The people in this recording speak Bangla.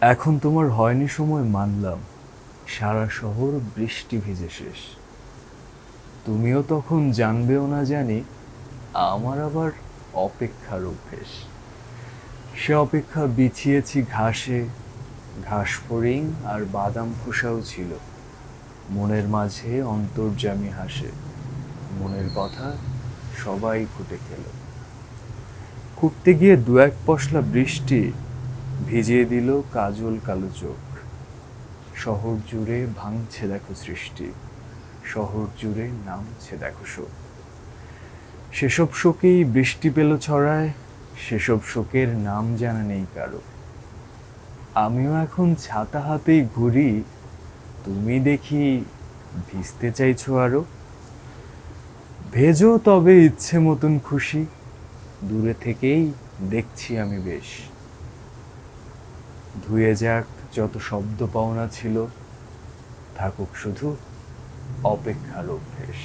এখন তোমার হয়নি সময় মানলাম। সারা শহর বৃষ্টি ভিজে শেষ। তুমিও তখন জানবেও না জানি, আমার আবার অপেক্ষার অভ্যেস। সে অপেক্ষা বিছিয়েছি ঘাসে, ঘাস ফড়িং আর বাদাম খোসাও ছিল। মনের মাঝে অন্তর্জামী হাসে, মনের কথা সবাই ফুটে খেল। খুঁড়তে গিয়ে দু এক পশলা বৃষ্টি ভিজিয়ে দিল কাজল কালো চোখ। শহর জুড়ে ভাঙছে দেখো সৃষ্টি, শহর জুড়ে নামছে দেখো শোক। সেসব শোকেই বৃষ্টি পেল ছড়ায়, সেসব শোকের নাম জানা নেই কারও। আমিও এখন ছাতা হাতেই ঘুরি, তুমি দেখি ভিজতে চাইছো আরও? ভেজো তবে ইচ্ছে মতন খুশি, দূরে থেকেই দেখছি আমি বেশ। ধুয়ে যাক যত শব্দ পাওনা ছিল থাকুক শুধু অপেক্ষার অভ্যেস।